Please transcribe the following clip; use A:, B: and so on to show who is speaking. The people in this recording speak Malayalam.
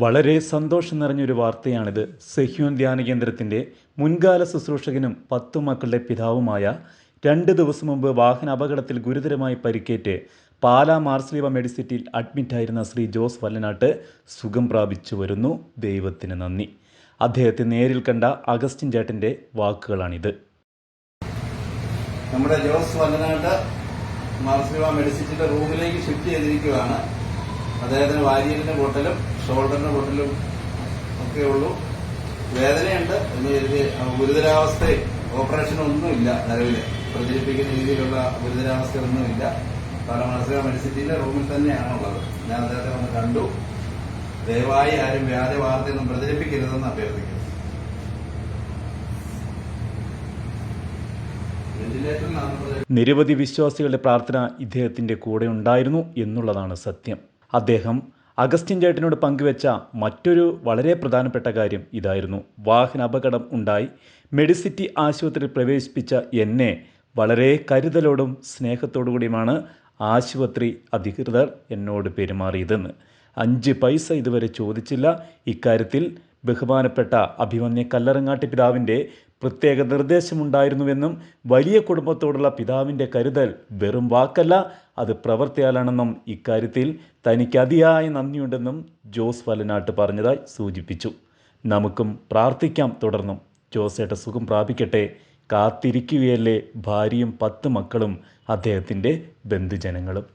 A: വളരെ സന്തോഷം നിറഞ്ഞൊരു വാർത്തയാണിത്. സെഹ്യോൻ ധ്യാന കേന്ദ്രത്തിന്റെ മുൻകാല ശുശ്രൂഷകനും പത്തു മക്കളുടെ പിതാവുമായ രണ്ട് ദിവസം മുമ്പ് വാഹന അപകടത്തിൽ ഗുരുതരമായി പരിക്കേറ്റ് പാലാ മാർസ്ലീവ മെഡിസിറ്റിയിൽ അഡ്മിറ്റായിരുന്ന ശ്രീ ജോസ് വല്ലനാട്ട് സുഖം പ്രാപിച്ചു വരുന്നു. ദൈവത്തിന് നന്ദി. അദ്ദേഹത്തെ നേരിൽ കണ്ട അഗസ്റ്റിൻ ചേട്ടന്റെ വാക്കുകളാണിത്.
B: നമ്മുടെ ജോസ് വല്ലനാട്ട് മാർസ്ലീവ മെഡിസിറ്റിയുടെ റൂമിലേക്ക് ഷിഫ്റ്റ് ചെയ്തിരിക്കുകയാണ്. അദ്ദേഹത്തിന് വാരിയലിന്റെ പൊട്ടലും ഷോൾഡറിന്റെ പൊട്ടിലും ഒക്കെ ഉള്ളൂ. വേദനയുണ്ട് എന്ന് കരുതി ഗുരുതരാവസ്ഥയും ഓപ്പറേഷനൊന്നുമില്ല നിലവിൽ. പ്രചരിപ്പിക്കുന്ന രീതിയിലുള്ള ഗുരുതരാവസ്ഥയൊന്നുമില്ല. കാരണം മാർസിവ മെഡിസിറ്റിയിലെ റൂമിൽ തന്നെയാണ് ഉള്ളത് ഞാൻ അദ്ദേഹത്തെ വന്ന് കണ്ടു. ദയവായി ആരും വ്യാജ വാർത്തയൊന്നും പ്രചരിപ്പിക്കരുതെന്ന് അഭ്യർത്ഥിക്കുന്നു.
A: നിരവധി വിശ്വാസികളുടെ പ്രാർത്ഥന ഇദ്ദേഹത്തിന്റെ കൂടെ ഉണ്ടായിരുന്നു എന്നുള്ളതാണ് സത്യം. അദ്ദേഹം അഗസ്റ്റിൻ ചേട്ടനോട് പങ്കുവെച്ച മറ്റൊരു വളരെ പ്രധാനപ്പെട്ട കാര്യം ഇതായിരുന്നു. വാഹന അപകടം ഉണ്ടായി. മെഡിസിറ്റി ആശുപത്രിയിൽ പ്രവേശിപ്പിച്ച എന്നെ വളരെ കരുതലോടും സ്നേഹത്തോടു കൂടിയുമാണ് ആശുപത്രി അധികൃതർ എന്നോട് പെരുമാറിയതെന്ന്. അഞ്ച് പൈസ ഇതുവരെ ചോദിച്ചില്ല. ഇക്കാര്യത്തിൽ ബഹുമാനപ്പെട്ട അഭിമന്യ കല്ലറങ്ങാട്ടി പിതാവിന്റെ പ്രത്യേക നിർദ്ദേശമുണ്ടായിരുന്നുവെന്നും വലിയ കുടുംബത്തോടുള്ള പിതാവിന്റെ കരുതൽ വെറും വാക്കല്ല. അത് പ്രവർത്തിയാലാണെന്നും ഇക്കാര്യത്തിൽ തനിക്ക് അതിയായ നന്ദിയുണ്ടെന്നും ജോസ് വലനാട്ട് പറഞ്ഞതായി സൂചിപ്പിച്ചു. നമുക്കും പ്രാർത്ഥിക്കാം തുടർന്നും. ജോസേട്ട സുഖം പ്രാപിക്കട്ടെ. കാത്തിരിക്കുകയല്ലേ ഭാര്യയും പത്ത് മക്കളും അദ്ദേഹത്തിന്റെ ബന്ധുജനങ്ങളും.